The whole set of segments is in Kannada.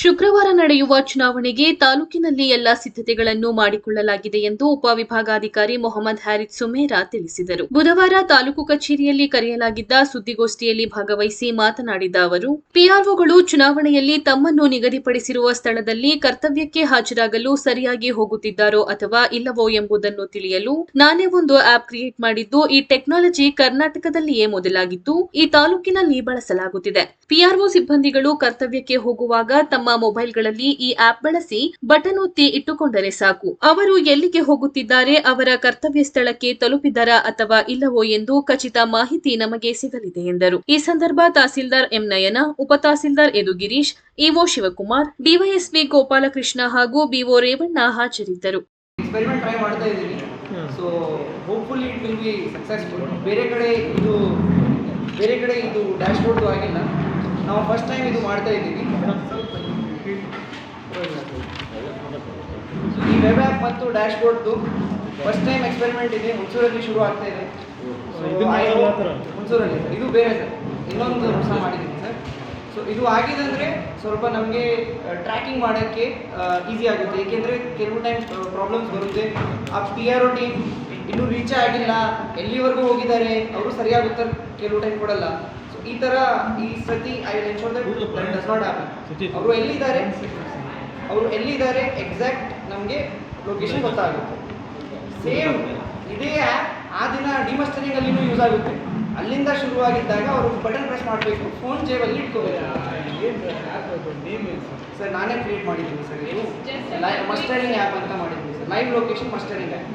ಶುಕ್ರವಾರ ನಡೆಯುವ ಚುನಾವಣೆಗೆ ತಾಲೂಕಿನಲ್ಲಿ ಎಲ್ಲ ಸಿದ್ಧತೆಗಳನ್ನು ಮಾಡಿಕೊಳ್ಳಲಾಗಿದೆ ಎಂದು ಉಪವಿಭಾಗಾಧಿಕಾರಿ ಮೊಹಮ್ಮದ್ ಹ್ಯಾರಿತ್ ಸುಮೇರಾ ತಿಳಿಸಿದರು. ಬುಧವಾರ ತಾಲೂಕು ಕಚೇರಿಯಲ್ಲಿ ಕರೆಯಲಾಗಿದ್ದ ಸುದ್ದಿಗೋಷ್ಠಿಯಲ್ಲಿ ಭಾಗವಹಿಸಿ ಮಾತನಾಡಿದ ಅವರು, ಪಿಆರ್ಒಗಳು ಚುನಾವಣೆಯಲ್ಲಿ ತಮ್ಮನ್ನು ನಿಗದಿಪಡಿಸಿರುವ ಸ್ಥಳದಲ್ಲಿ ಕರ್ತವ್ಯಕ್ಕೆ ಹಾಜರಾಗಲು ಸರಿಯಾಗಿ ಹೋಗುತ್ತಿದ್ದಾರೋ ಅಥವಾ ಇಲ್ಲವೋ ಎಂಬುದನ್ನು ತಿಳಿಯಲು ನಾನೇ ಒಂದು ಆಪ್ ಕ್ರಿಯೇಟ್ ಮಾಡಿದ್ದು, ಈ ಟೆಕ್ನಾಲಜಿ ಕರ್ನಾಟಕದಲ್ಲಿಯೇ ಮೊದಲಾಗಿದ್ದು, ಈ ತಾಲೂಕಿನಲ್ಲಿ ಬಳಸಲಾಗುತ್ತಿದೆ. ಪಿಆರ್ಒ ಸಿಬ್ಬಂದಿಗಳು ಕರ್ತವ್ಯಕ್ಕೆ ಹೋಗುವಾಗ ತಮ್ಮ ಮೊಬೈಲ್ಗಳಲ್ಲಿ ಈ ಆಪ್ ಬಳಸಿ ಬಟನ್ ಒತ್ತಿ ಇಟ್ಟುಕೊಂಡರೆ ಸಾಕು. ಅವರು ಎಲ್ಲಿಗೆ ಹೋಗುತ್ತಿದ್ದಾರೆ, ಅವರ ಕರ್ತವ್ಯ ಸ್ಥಳಕ್ಕೆ ತಲುಪಿದರಾ ಅಥವಾ ಇಲ್ಲವೋ ಎಂದು ಖಚಿತ ಮಾಹಿತಿ ನಮಗೆ ಸಿಗಲಿದೆ ಎಂದರು. ಈ ಸಂದರ್ಭ ತಹಸೀಲ್ದಾರ್ ಎಂ ನಯನ, ಉಪ ತಹಸೀಲ್ದಾರ್ ಎದು ಗಿರೀಶ್, ಇಒ ಶಿವಕುಮಾರ್, ಡಿವೈಎಸ್ಪಿ ಗೋಪಾಲಕೃಷ್ಣ ಹಾಗೂ ಬಿಒ ರೇವಣ್ಣ ಹಾಜರಿದ್ದರು. ಬೇರೆ ಕಡೆ ಇದು, ಬೇರೆ ಕಡೆ ಇದು ಡ್ಯಾಶ್ ಬೋರ್ಡ್ದು ಆಗಿಲ್ಲ. ನಾವು ಫಸ್ಟ್ ಟೈಮ್ ಇದು ಮಾಡ್ತಾ ಇದ್ದೀವಿ. ಈ ವೆಬ್ ಆ್ಯಪ್ ಮತ್ತು ಡ್ಯಾಶ್ ಬೋರ್ಡ್ದು ಫಸ್ಟ್ ಟೈಮ್ ಎಕ್ಸ್ಪೆರಿಮೆಂಟ್ ಇದೆ. ಹುಣಸೂರಲ್ಲಿ ಶುರು ಆಗ್ತಾ ಇದೆ. ಹುಣಸೂರಲ್ಲಿ ಸರ್ ಇದು ಬೇರೆ ಸರ್. ಇನ್ನೊಂದು ಹೊಸ ಮಾಡಿದ್ದೀನಿ ಸರ್. ಸೊ ಇದು ಆಗಿದೆ ಅಂದರೆ ಸ್ವಲ್ಪ ನಮಗೆ ಟ್ರ್ಯಾಕಿಂಗ್ ಮಾಡೋಕ್ಕೆ ಈಸಿ ಆಗುತ್ತೆ. ಏಕೆಂದರೆ ಕೆಲವು ಟೈಮ್ ಪ್ರಾಬ್ಲಮ್ಸ್ ಬರುತ್ತೆ. ಆ ಪಿ ಆರ್ ಒ ಟೀಮ್ ಇನ್ನೂ ರೀಚ್ ಆಗಿಲ್ಲ. ಎಲ್ಲಿವರೆಗೂ ಹೋಗಿದ್ದಾರೆ? ಅವರು ಸರಿಯಾಗಿ ಉತ್ತರ ಕೆಲವು ಟೈಮ್ ಕೊಡಲ್ಲ. ಈ ತರ ಈ ಸತಿ I will ensure that does not happen ಅವರು ಎಲ್ಲಿದ್ದಾರೆ? ಅವರು ಎಲ್ಲಿದ್ದಾರೆ? ಎಕ್ಸಾಕ್ಟ್ ನಮಗೆ ಲೊಕೇಶನ್ ಗೊತ್ತಾಗುತ್ತೆ. ಸೇಮ್ ಇದೇ ಆ್ಯಪ್ ಆ ದಿನ ಡಿಮಸ್ಟರಿಂಗ್ ಅಲ್ಲಿ ಯೂಸ್ ಆಗುತ್ತೆ. ಅಲ್ಲಿಂದ ಶುರುವಾಗಿದ್ದಾಗ ಅವರು ಬಟನ್ ಪ್ರೆಸ್ ಮಾಡಬೇಕು. ಫೋನ್ ಜೇಬಲ್ಲಿ ಇಟ್ಕೋಬೇಕು. ಸರ್ ನಾನೇ ಕ್ರಿಯೇಟ್ ಮಾಡಿದ್ದೀನಿ ಸರ್ ಇದು ಲೈವ್ ಮಸ್ಟರಿಂಗ್ ಆ್ಯಪ್ ಅಂತ ಮಾಡಿದ್ದೀನಿ sir live location mustering app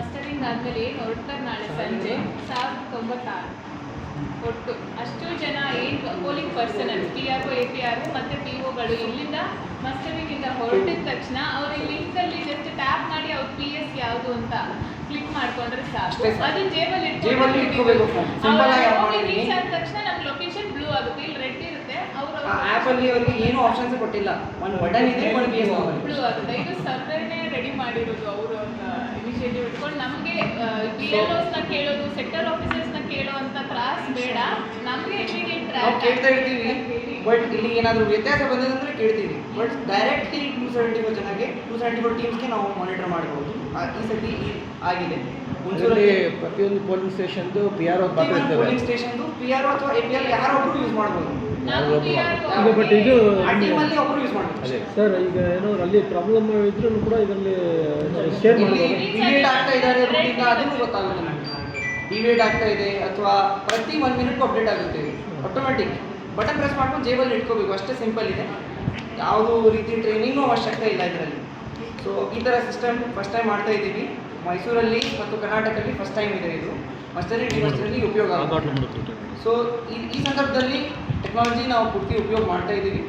mustering ಆದಮೇಲೆ ಏನು ಹೊರಡ್ತಾರೆ ನಾಳೆ ಸಂಜೆ? ಸಾವಿರದ ತೊಂಬತ್ತಾರು ಒಟ್ಟು. ಅಷ್ಟು ಜನ ಏನು polling personnel P R O A P R ಮತ್ತು ಪಿ ಒಗಳು ಇಲ್ಲಿಂದ ಮಸ್ಟರಿಂಗಿಂದ ಹೊರಟಿದ ತಕ್ಷಣ ಅವ್ರ ಈ ಲಿಂಕ್ ಅಲ್ಲಿ ಜಸ್ಟ್ ಟ್ಯಾಪ್ ಮಾಡಿ ಅವ್ರ ಪಿ ಎಸ್ ಯಾವುದು ಅಂತ ಕ್ಲಿಕ್ ಮಾಡ್ಕೊಂಡ್ರೆ ಸಾಕು. ಅದನ್ನ ಜೇಬಲ್ಲಿ. ರೀಚ್ ಆದ ತಕ್ಷಣ ನಮ್ಮ ಲೊಕೇಶನ್ ಬ್ಲೂ ಆಗುತ್ತೆ. ಇಲ್ಲಿ ರೆಡ್ ಇರುತ್ತೆ. ಅವರು ಆ್ಯಪ್ ಅಲ್ಲಿ ಅವರಿಗೆ ಏನು ಆಪ್ಷನ್ಸ್ ಕೊಟ್ಟಿಲ್ಲ. ಒಂದು ಬಟನ್ ಇದೆ ಒಂದು ಬ್ಲೂ ಆಗುತ್ತೆ. ಇದು ಸರ್ವರ್ನೇ ರೆಡಿ ಮಾಡಿರೋದು ಅವರು ಅಂತ. ಇನಿಷಿಯೇಟಿವ್ ಇಟ್ಕೊಂಡು ನಮಗೆ ಎಲ್ನ ಕೇಳೋದು ಸೆಕ್ಟರ್ ಆಫೀಸರ್ಸ್ನ ಕೇಳೋವಂಥ ಅಂತ ತ್ರಾಸ್ ಬೇಡ. ನಮಗೆ ಇಮಿಡಿಯೇಟ್ ನಾವು ಕೇಳ್ತಾ ಇರ್ತೀವಿ. ಬಟ್ ಇಲ್ಲಿ ಏನಾದರೂ ವ್ಯತ್ಯಾಸ ಬಂದಿದೆ ಕೇಳ್ತೀವಿ. But directly two seventy four ಜನಕ್ಕೆ ಟೂ ಸೆವೆಂಟಿ ಫೋರ್ ಟೀಮ್ಸ್ಗೆ ನಾವು ಮಾನಿಟರ್ ಮಾಡ್ಬೋದು. ಆ- ಈ ಸತಿ ಆಗಿದೆ. ಒಂದು ಹುಣಸೂರಲ್ಲಿ ಪ್ರತಿಯೊಂದು ಪೋಲಿಂಗ್ ಸ್ಟೇಷನ್ದು ಪಿ ಆರ್ ಓ ಪೋಲಿಂಗ್ ಸ್ಟೇಷನ್ದು ಪಿ ಆರ್ ಅಥವಾ ಎ ಪಿ ಎಲ್ ಯಾರೊಬ್ಬರು ಯೂಸ್ ಮಾಡ್ಬೋದು. ಬಟ್ ಪಿ ಇದು ಸರ್ ಈಗ ಏನೋ ಅಲ್ಲಿ ಪ್ರಾಬ್ಲಮ್ ಇದ್ರೂ ಕೂಡ ಇದರಲ್ಲಿ ಶೇರ್ ಡಿವೇಟ್ ಆಗ್ತಾ ಇದ್ದಾರೆ ರೂಟಿಂದ ಅದನ್ನು ಗೊತ್ತಾಗುತ್ತೆ ನಮಗೆ. ಡಿವೇಟ್ ಆಗ್ತಾ ಇದೆ ಅಥವಾ ಪ್ರತಿ ಒನ್ ಮಿನಿಟ್ಗೂ ಅಪ್ಡೇಟ್ ಆಗುತ್ತೆ. ಆಟೋಮೆಟಿಕ್ ಬಟನ್ ಪ್ರೆಸ್ ಮಾಡ್ಕೊಂಡು ಜೇಬಲ್ಲಿ ಇಟ್ಕೋಬೇಕು. ಅಷ್ಟೇ ಸಿಂಪಲ್ ಇದೆ. ಯಾವುದೂ ರೀತಿ ಟ್ರೈನಿಂಗ್ ಅವಶ್ಯಕತೆ ಇಲ್ಲ ಇದರಲ್ಲಿ. ಸೊ ಈ ಥರ ಸಿಸ್ಟಮ್ ಫಸ್ಟ್ ಟೈಮ್ ಮಾಡ್ತಾ ಇದ್ದೀವಿ. ಮೈಸೂರಲ್ಲಿ ಮತ್ತು ಕರ್ನಾಟಕದಲ್ಲಿ ಫಸ್ಟ್ ಟೈಮ್ ಇದೆ ಇದು. ಮಸ್ಟರಿ ಡಿಮಸ್ಟರಲ್ಲಿ ಉಪಯೋಗ ಆಗುತ್ತೆ. ಸೊ ಈ ಈ ಸಂದರ್ಭದಲ್ಲಿ ಟೆಕ್ನಾಲಜಿ ನಾವು ಪೂರ್ತಿ ಉಪಯೋಗ ಮಾಡ್ತಾ ಇದ್ದೀವಿ.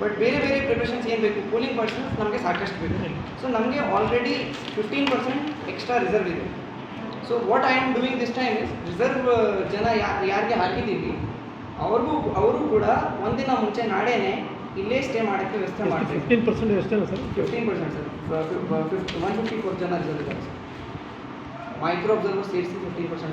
ಬಟ್ ಬೇರೆ ಬೇರೆ ಪ್ರಿಪ್ರೇಷನ್ಸ್ ಏನು ಬೇಕು? ಪೋಲಿಂಗ್ ಪರ್ಸನ್ಸ್ ನಮಗೆ ಸಾಕಷ್ಟು ಬೇಕು. ಸೊ ನಮಗೆ already fifteen percent extra reserve ಇದೆ. So what I am doing this time is reserve ಜನ ಯಾರು ಯಾರಿಗೆ ಹಾಕಿದ್ದೀವಿ ಅವ್ರಿಗೂ ಅವರು ಕೂಡ ಒಂದಿನ ಮುಂಚೆ ನಾಳೆನೇ ಇಲ್ಲೇ ಸ್ಟೇ ಮಾಡೋಕ್ಕೆ ವ್ಯವಸ್ಥೆ ಮಾಡ್ತೀವಿ ಫಿಫ್ಟೀನ್ ಪರ್ಸೆಂಟ್ ಎಷ್ಟೇ sir? Fifteen percent sir. One fifty four ಜನ ರಿಸರ್ವ್ ಇದ್ದಾರೆ ಸರ್. ಮೈಕ್ರೋ ಅಬ್ಸರ್ವರ್ ಸೇರಿಸಿ ಫಿಫ್ಟೀನ್ ಪರ್ಸೆಂಟ್